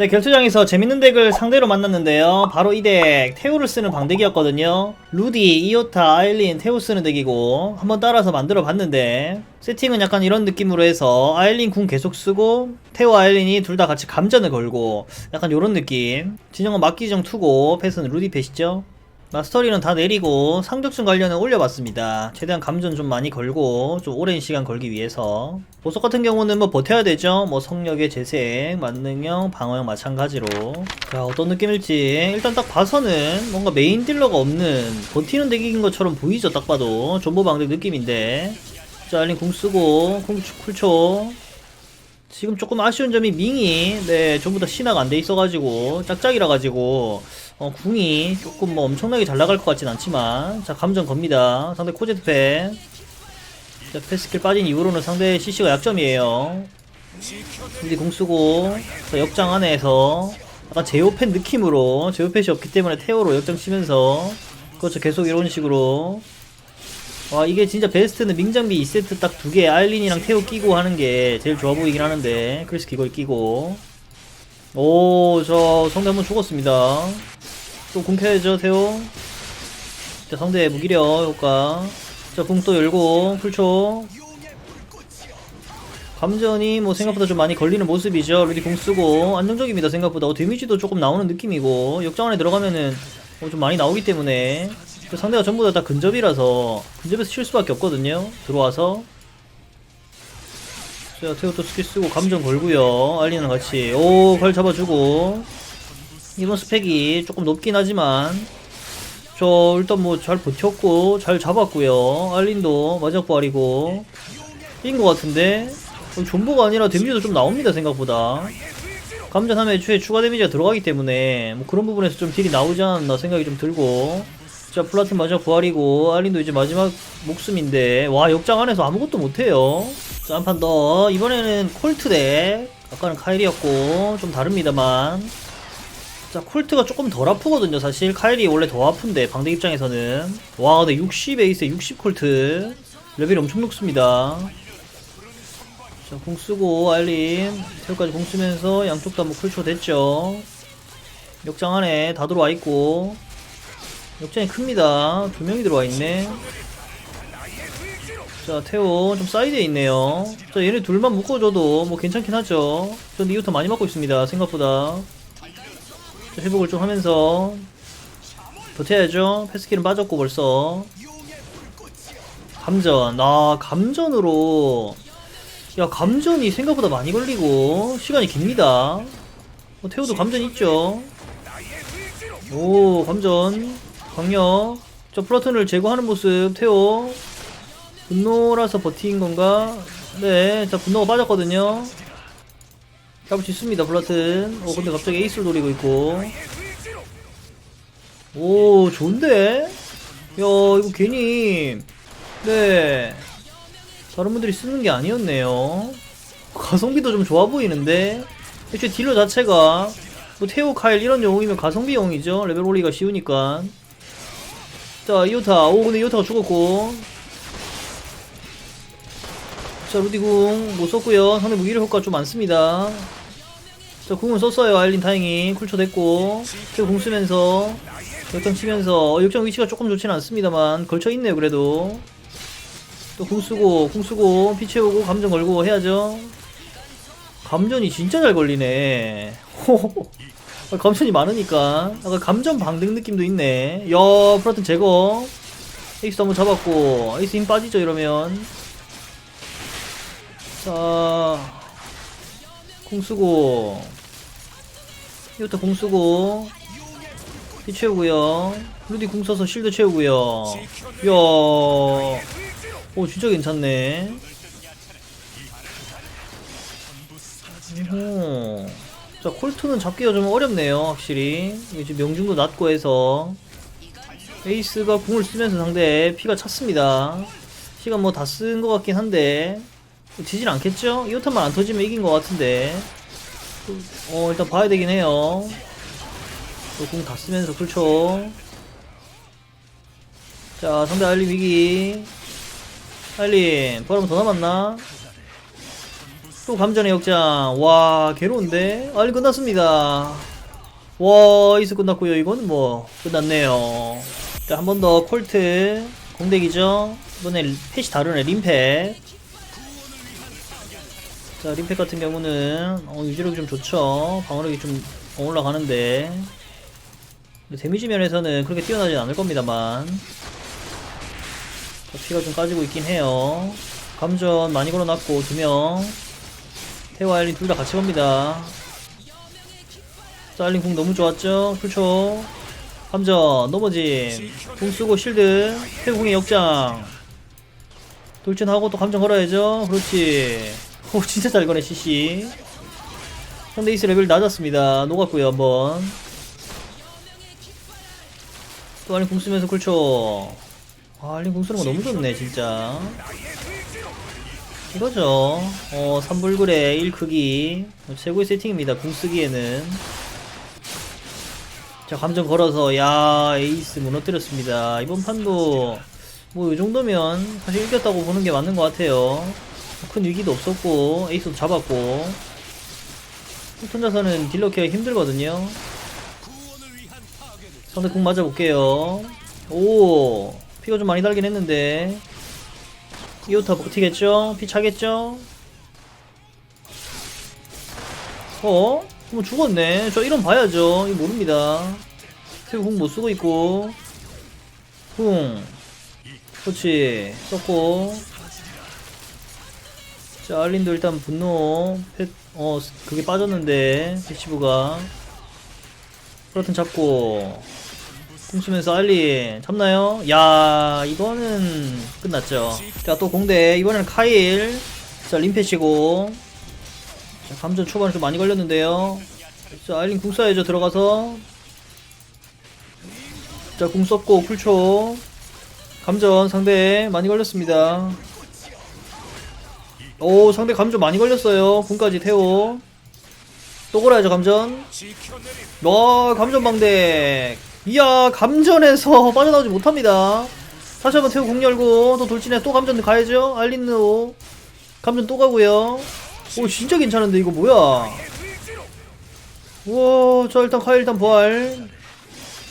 네, 결투장에서 재밌는 덱을 상대로 만났는데요. 바로 이 덱, 테오를 쓰는 방덱이었거든요. 루디, 이오타, 아일린, 테오 쓰는 덱이고, 한번 따라서 만들어 봤는데, 세팅은 약간 이런 느낌으로 해서, 아일린 궁 계속 쓰고, 테오, 아일린이 둘 다 같이 감전을 걸고, 약간 요런 느낌. 진영은 막기정 투고, 패스는 루디 패시죠? 마스터리는 다 내리고 상적sun 관련은 올려봤습니다. 최대한 감전 좀 많이 걸고 좀 오랜 시간 걸기 위해서 보석 같은 경우는 뭐 버텨야 되죠. 뭐 성력의 재생, 만능형, 방어형 마찬가지로 자 어떤 느낌일지 일단 딱 봐서는 뭔가 메인 딜러가 없는 버티는 덱인 것처럼 보이죠. 딱 봐도 존버 방덱 느낌인데 자 알린 궁 쓰고 궁 쿨초 지금 조금 아쉬운 점이 밍이 네 전부 다 신화가 안 돼 있어가지고 짝짝이라 가지고 어 궁이 조금 뭐 엄청나게 잘 나갈 것 같진 않지만 자 감정 겁니다. 상대 코제트패 자 패스킬 빠진 이후로는 상대 CC가 약점이에요. 근데 공 쓰고 자, 역장 안에서 약간 제오펜 느낌으로 제오펜이 없기 때문에 테오로 역장 치면서 그렇죠. 계속 이런 식으로. 와 이게 진짜 베스트는 밍장비 2세트 딱 두개 아일린이랑 테오 끼고 하는 게 제일 좋아 보이긴 하는데 크리스 기걸 끼고 오 저 상대 한 번 죽었습니다. 또 궁켜야죠 테오 자 상대 무기력 효과. 자 궁 또 열고 풀초. 감전이 뭐 생각보다 좀 많이 걸리는 모습이죠. 루디 궁 쓰고. 안정적입니다 생각보다. 어, 데미지도 조금 나오는 느낌이고. 역장 안에 들어가면은 어, 좀 많이 나오기 때문에. 그 상대가 전부 다, 다 근접이라서 근접에서 칠 수밖에 없거든요. 들어와서 자또 스킬 쓰고 감정 걸고요. 알리는 같이. 오걸 잡아주고. 이번 스펙이 조금 높긴 하지만 저 일단 뭐 잘 버텼고 잘 잡았고요. 알린도 마지막 부활이고. 이긴 것 같은데? 어, 존버가 아니라 데미지도 좀 나옵니다 생각보다. 감전하면 애초에 추가 데미지가 들어가기 때문에 뭐 그런 부분에서 좀 딜이 나오지 않았나 생각이 좀 들고. 자 플라틴 마지막 부활이고 알린도 이제 마지막 목숨인데. 와 역장 안에서 아무것도 못해요 자 한 판 더 이번에는 콜트 덱 아까는 카일이었고 좀 다릅니다만 자 콜트가 조금 덜 아프거든요 사실 카일이 원래 더 아픈데 방대 입장에서는 와 근데 60 에이스에 60 콜트 레벨이 엄청 높습니다 자, 공 쓰고, 알림. 태우까지 공 쓰면서 양쪽 다뭐 쿨초 됐죠. 역장 안에 다 들어와 있고. 역장이 큽니다. 두 명이 들어와 있네. 자, 태호 좀 사이드에 있네요. 자, 얘네 둘만 묶어줘도 뭐 괜찮긴 하죠. 전 이후부터 많이 맞고 있습니다. 생각보다. 자, 회복을 좀 하면서. 버텨야죠. 패스킬은 빠졌고 벌써. 감전. 아, 감전으로. 야 감전이 생각보다 많이 걸리고 시간이 깁니다 어, 태우도 감전 있죠 오 감전 강력 저 플라톤을 제거하는 모습 태호 분노라서 버틴 건가? 네 자 분노가 빠졌거든요. 잡을 수 있습니다 플라튼. 어 근데 갑자기 에이스를 노리고 있고. 오 좋은데? 야 이거 괜히. 네. 다른 분들이 쓰는 게 아니었네요. 가성비도 좀 좋아 보이는데? 애초에 딜러 자체가 뭐 테오 카일 이런 영웅이면 가성비용이죠. 레벨 올리기가 쉬우니까. 자 이오타. 오 근데 이오타가 죽었고 자 루디궁 못 썼고요. 상대 무기력 효과 좀 많습니다. 자 궁은 썼어요. 아일린 다행히 쿨초 됐고. 궁 쓰면서 역장 치면서. 어, 역장 위치가 조금 좋지는 않습니다만 걸쳐 있네요 그래도. 또 궁 쓰고 궁 쓰고 피 채우고 감전 걸고 해야죠. 감전이 진짜 잘 걸리네. 아, 감전이 많으니까. 아까 감전 방등 느낌도 있네. 야 프라튼 제거. 에이스 한번 잡았고. 에이스 힘 빠지죠 이러면 자궁 쓰고. 이것도 궁 쓰고. 피 채우고요. 루디 궁 써서 실드 채우고요. 이야. 오 진짜 괜찮네. 오. 자 콜트는 잡기가 좀 어렵네요 확실히. 지금 명중도 낮고 해서. 에이스가 궁을 쓰면서 상대 피가 찼습니다. 시간 뭐 다 쓴 것 같긴 한데 지진 않겠죠? 이오탄만 안 터지면 이긴 것 같은데 어 일단 봐야 되긴 해요 궁다 쓰면서 쿨초 자 상대 알림 위기 알림 바람 더 남았나? 또 감전의 역장. 와, 괴로운데? 아, 끝났습니다. 와, 이스 끝났고요. 이건 뭐, 끝났네요. 자, 한 번 더 콜트. 공대기죠? 이번에 펫이 다르네, 림펫. 자, 림펫 같은 경우는, 어, 유지력이 좀 좋죠. 방어력이 좀 올라가는데. 데미지 면에서는 그렇게 뛰어나진 않을 겁니다만. 자, 피가 좀 까지고 있긴 해요. 감전 많이 걸어놨고, 두 명. 태호 아일린 둘 다 같이 갑니다. 자, 아일린 궁 너무 좋았죠? 풀초. 감전, 넘어짐. 궁 쓰고 실드. 태호 궁의 역장. 돌진하고 또 감전 걸어야죠. 그렇지. 오, 진짜 잘 거네, CC. 상대 이스 레벨 낮았습니다. 녹았고요 한번. 또 알린 궁 쓰면서 쿨초. 아, 알린 궁 쓰는 거 너무 좋네, 진짜. 이거죠. 어, 3불굴의 1 크기. 최고의 세팅입니다, 궁 쓰기에는. 자, 감정 걸어서, 야, 에이스 무너뜨렸습니다. 이번 판도, 뭐, 이 정도면 사실 이겼다고 보는 게 맞는 것 같아요. 큰 위기도 없었고, 에이스도 잡았고. 혼자서는 딜러 키가 힘들거든요. 상대 공 맞아볼게요. 오, 피가 좀 많이 달긴 했는데. 이오타 버티겠죠? 피 차겠죠? 어? 뭐 죽었네. 저 이런 봐야죠. 이거 모릅니다. 태우 궁 못 쓰고 있고. 궁. 그렇지. 썼고. 자, 알린도 일단 분노. 패, 어, 그게 빠졌는데. 패시브가. 플러튼 잡고. 궁 쓰면서 알린. 잡나요? 야, 이거는 끝났죠. 자, 또 공대. 이번에는 카일. 자, 림패시고. 자, 감전 초반에 좀 많이 걸렸는데요. 자, 알린 궁 써야죠. 들어가서. 자, 궁 썼고, 쿨초. 감전 상대 많이 걸렸습니다. 오, 상대 감전 많이 걸렸어요. 궁까지 태워. 또 걸어야죠, 감전. 와, 감전 방대. 이야, 감전에서 빠져나오지 못합니다. 다시 한번 태우 궁 열고, 또 돌진해, 또 감전 가야죠. 알린노. 감전 또 가고요. 오, 진짜 괜찮은데, 이거 뭐야. 우와, 자, 일단 카일 일단 부활.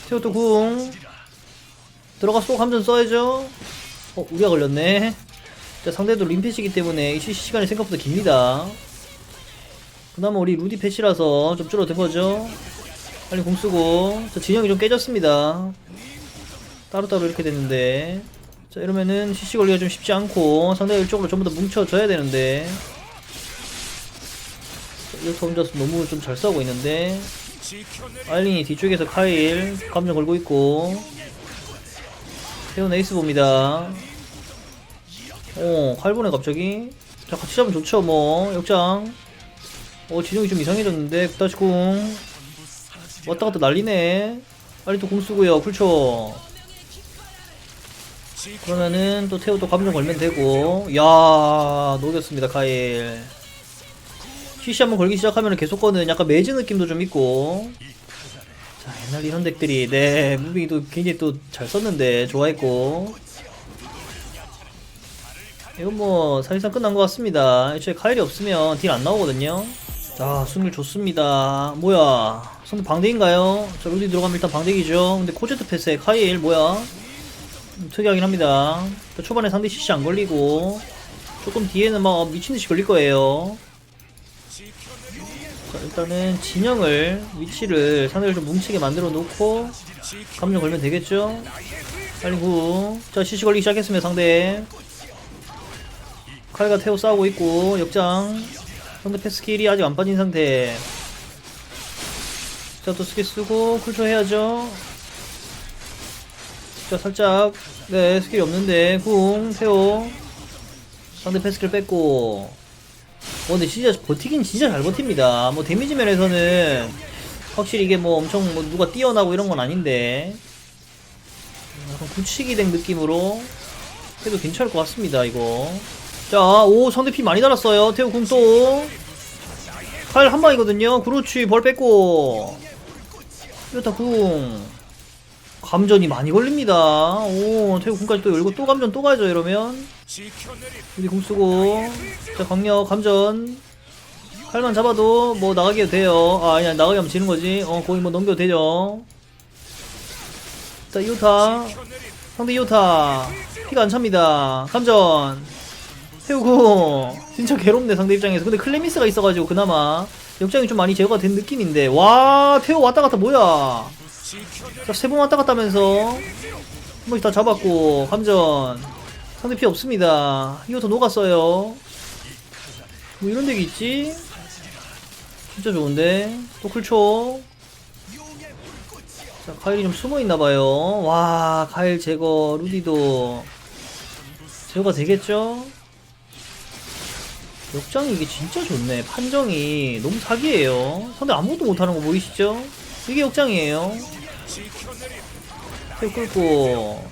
태우 또 궁. 들어가서 또 감전 써야죠. 어, 우리가 걸렸네. 자, 상대도 림 패시기 때문에 이 CC 시간이 생각보다 깁니다. 그나마 우리 루디 패시라서 좀 줄어든 거죠. 빨리 공 쓰고. 자, 진영이 좀 깨졌습니다. 따로따로 이렇게 됐는데. 자, 이러면은 CC 걸기가 좀 쉽지 않고 상대가 이쪽으로 전부 다 뭉쳐져야 되는데. 자, 이렇게 혼자서 너무 좀 잘 싸우고 있는데. 아일린이 뒤쪽에서 카일 감정 걸고 있고. 태훈 에이스 봅니다. 어, 칼보네 갑자기. 자, 같이 잡으면 좋죠, 뭐. 역장. 어, 진영이 좀 이상해졌는데. 다시 궁. 왔다 갔다 난리네. 빨리 또공 쓰고요, 쿨초. 그러면은 또 태우 또 감정 걸면 되고. 야 녹였습니다, 카일. CC 한번 걸기 시작하면 계속 거는 약간 매즈 느낌도 좀 있고. 자, 옛날 이런 덱들이, 네, 무빙도 굉장히 또 잘 썼는데, 좋아했고. 이건 뭐, 사실상 끝난 것 같습니다. 애초에 카일이 없으면 딜 안 나오거든요. 자, 승률 좋습니다. 뭐야. 상대 방대인가요? 자, 루디 들어가면 일단 방대기죠. 근데 코제트 패스에 카일, 뭐야. 음, 특이하긴 합니다. 자, 초반에 상대 CC 안 걸리고, 조금 뒤에는 막 미친듯이 걸릴 거예요. 자, 일단은 진영을, 위치를 상대를 좀 뭉치게 만들어 놓고, 감정 걸면 되겠죠? 빨리 구. 자, CC 걸리기 시작했으면 상대. 칼과 태호 싸우고 있고, 역장. 상대 패 스킬이 아직 안 빠진 상태. 자, 또 스킬 쓰고, 쿨초 해야죠. 자, 살짝, 네, 스킬이 없는데, 궁, 태호. 상대 패 스킬 뺐고. 어, 근데 진짜 버티긴 진짜 잘 버팁니다. 뭐, 데미지 면에서는, 확실히 이게 뭐 엄청 뭐 누가 뛰어나고 이런 건 아닌데. 약간 굳히기 된 느낌으로 해도 괜찮을 것 같습니다, 이거. 자, 오, 상대 피 많이 달았어요. 태우 궁 또. 칼 한 방이거든요. 그렇지, 벌 뺐고. 이렇다 궁. 감전이 많이 걸립니다. 오, 태우 궁까지 또 열고 또 감전 또 가죠, 이러면. 우리 궁 쓰고. 자, 강력, 감전. 칼만 잡아도 뭐 나가게 돼요. 아, 아니야, 나가게 하면 지는 거지. 어, 거기 뭐 넘겨도 되죠. 자, 이오타. 상대 이오타. 피가 안 찹니다. 감전. 태우고. 진짜 괴롭네, 상대 입장에서. 근데 클레미스가 있어가지고, 그나마. 역장이 좀 많이 제거가 된 느낌인데. 와, 태우 왔다 갔다 뭐야. 자, 세번 왔다 갔다 하면서. 한 번씩 다 잡았고, 감전. 상대 피 없습니다. 이오타 녹았어요. 뭐 이런 덱이 있지? 진짜 좋은데 또 쿨초 자 카일이 좀 숨어있나봐요 와 카일 제거 루디도 제거가 되겠죠? 역장이 이게 진짜 좋네. 판정이 너무 사기예요. 상대 아무것도 못하는 거 보이시죠? 이게 역장이에요. 탭 끌고.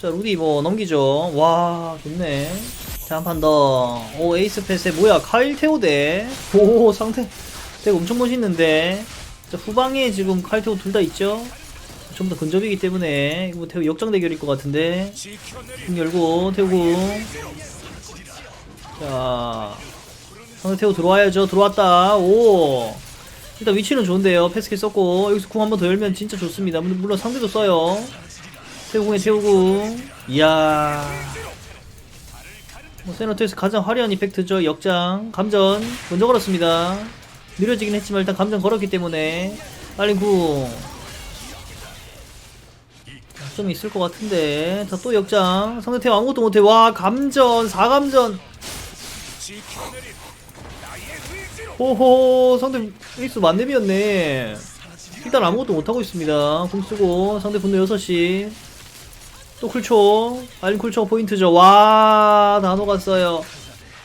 자 루디 뭐 넘기죠. 와 좋네. 자 한 판 더. 오 에이스 패스에 뭐야? 카일 테오 대. 오 상태 되게 엄청 멋있는데. 자, 후방에 지금 카일 테오 둘 다 있죠? 전부 다 근접이기 때문에 이거 태우 역장 대결일 것 같은데. 문 열고 태우고. 자 상대 태우 들어와야죠. 들어왔다. 오. 일단 위치는 좋은데요. 패스킬 썼고 여기서 궁 한 번 더 열면 진짜 좋습니다. 물- 물론 상대도 써요. 태우궁에 태우고 이야. 뭐 세너트에서 가장 화려한 이펙트죠. 역장 감전. 먼저 걸었습니다. 느려지긴 했지만 일단 감전 걸었기 때문에 빨리 궁. 좀 있을 것 같은데. 자 또 역장. 상대 태우 아무것도 못해. 와 감전. 4감전 호호 상대 에이스 만렙이었네. 일단 아무것도 못하고 있습니다. 궁 쓰고 상대 분노 6시 또 쿨초. 알림 쿨초 포인트죠. 와 다 녹았어요.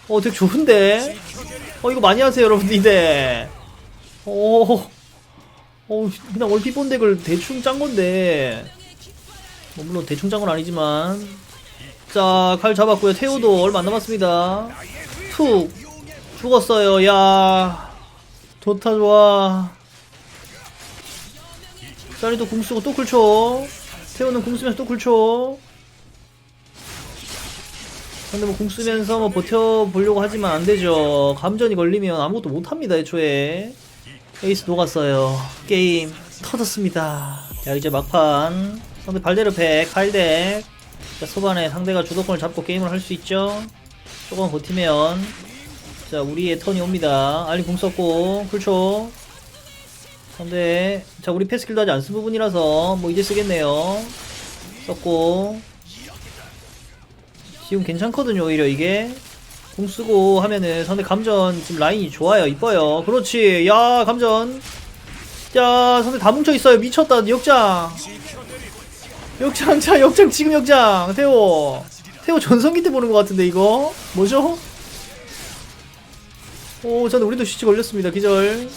어 되게 좋은데? 어 이거 많이 하세요 여러분 이대 오 어, 그냥 얼핏 본 덱을 대충 짠 건데. 뭐 물론 대충 짠 건 아니지만. 자 칼 잡았고요. 태우도 얼마 안 남았습니다. 툭 죽었어요 야. 좋다 좋아. 짤리도 궁 쓰고 또 쿨초 태우는 궁 쓰면서 또 쿨초 근데 뭐 궁 쓰면서 뭐 버텨보려고 하지만 안 되죠. 감전이 걸리면 아무것도 못합니다 애초에. 에이스 녹았어요. 게임 터졌습니다. 자 이제 막판. 상대 발데르 팩 칼덱. 자 초반에 상대가 주도권을 잡고 게임을 할 수 있죠. 조금 버티면 자 우리의 턴이 옵니다. 알리 궁 썼고 쿨초. 근데 자 우리 패스킬도 아직 안 쓴 부분이라서 뭐 이제 쓰겠네요. 썼고. 지금 괜찮거든요 오히려 이게. 궁 쓰고 하면은 상대 감전 지금 라인이 좋아요 이뻐요. 그렇지. 야 감전. 야 상대 다 뭉쳐있어요. 미쳤다 역장. 역장 자 역장 지금 역장. 태호. 태호 전성기 때 보는 것 같은데 이거. 뭐죠? 오 저는 우리도 시치 걸렸습니다. 기절.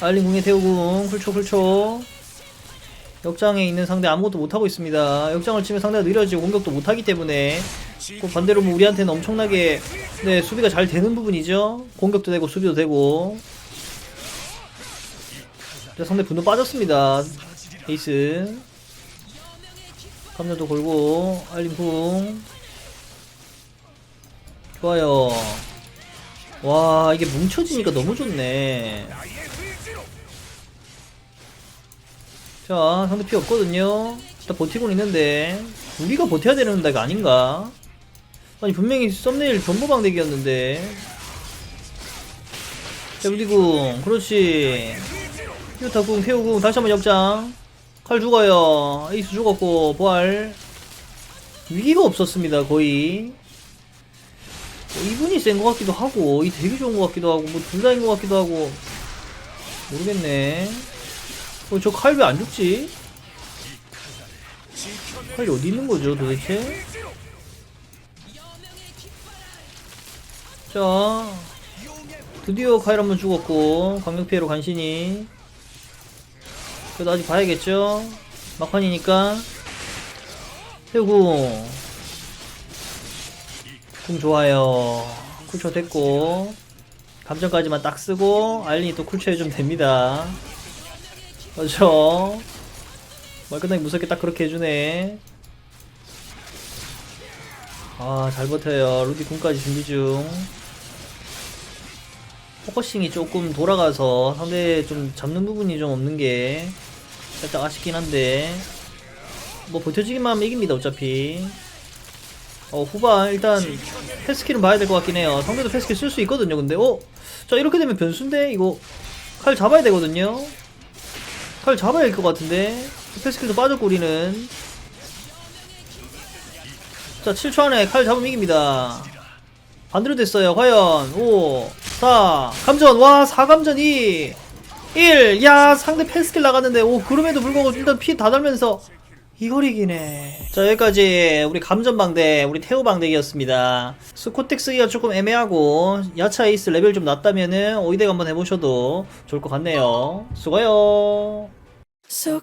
알린 궁에 태우궁. 쿨초 쿨초. 역장에 있는 상대 아무것도 못하고 있습니다. 역장을 치면 상대가 느려지고 공격도 못하기 때문에 그 반대로 뭐 우리한테는 엄청나게 네 수비가 잘 되는 부분이죠. 공격도 되고 수비도 되고. 자, 상대 분도 빠졌습니다. 에이스. 감자도 걸고 알림 궁. 좋아요 와 이게 뭉쳐지니까 너무 좋네. 자 상대 피 없거든요. 일단 버티고 있는데 우리가 버텨야 되는 데가 아닌가? 아니 분명히 썸네일 전보방 덱이었는데. 자 우리궁. 그렇지. 휴타궁 태우궁. 다시 한번 역장. 칼 죽어요. 에이스 죽었고 부활. 위기가 없었습니다 거의. 뭐 이분이 센 것 같기도 하고 이 되게 좋은 것 같기도 하고 뭐 둘 다인 것 같기도 하고. 모르겠네. 어, 저 칼 왜 안 죽지? 칼이 어디 있는 거죠 도대체? 자 드디어 카일 한번 죽었고 강력 피해로 간신히. 그래도 아직 봐야겠죠? 막판이니까. 태우궁 궁 좋아요. 쿨초 됐고 감정까지만 딱 쓰고 알린이 또 쿨초 해주면 됩니다. 그렇죠? 말 끝나기 무섭게 딱 그렇게 해주네. 아 잘 버텨요. 루디 궁까지 준비 중. 포커싱이 조금 돌아가서 상대 좀 잡는 부분이 좀 없는 게 살짝 아쉽긴 한데 뭐 버텨주기만 하면 이깁니다 어차피 어 후반 일단 패스킬은 봐야 될 것 같긴 해요. 상대도 패스킬 쓸 수 있거든요 근데. 어? 자 이렇게 되면 변수인데? 이거 칼 잡아야 되거든요. 칼 잡아야 할 것 같은데? 패스킬도 빠졌고 우리는. 자 7초 안에 칼 잡으면 이깁니다. 반대로 됐어요 과연. 5 4 감전. 와 4감전 2 1 야 상대 패스킬 나갔는데. 오 그럼에도 불구하고 일단 피 다 달면서 이걸 이기네. 자 여기까지 우리 감전방대 우리 태우방대기였습니다. 스코텍 쓰기가 조금 애매하고 야차 에이스 레벨 좀 낮다면은 오이덱 한번 해보셔도 좋을 것 같네요. 수고요 So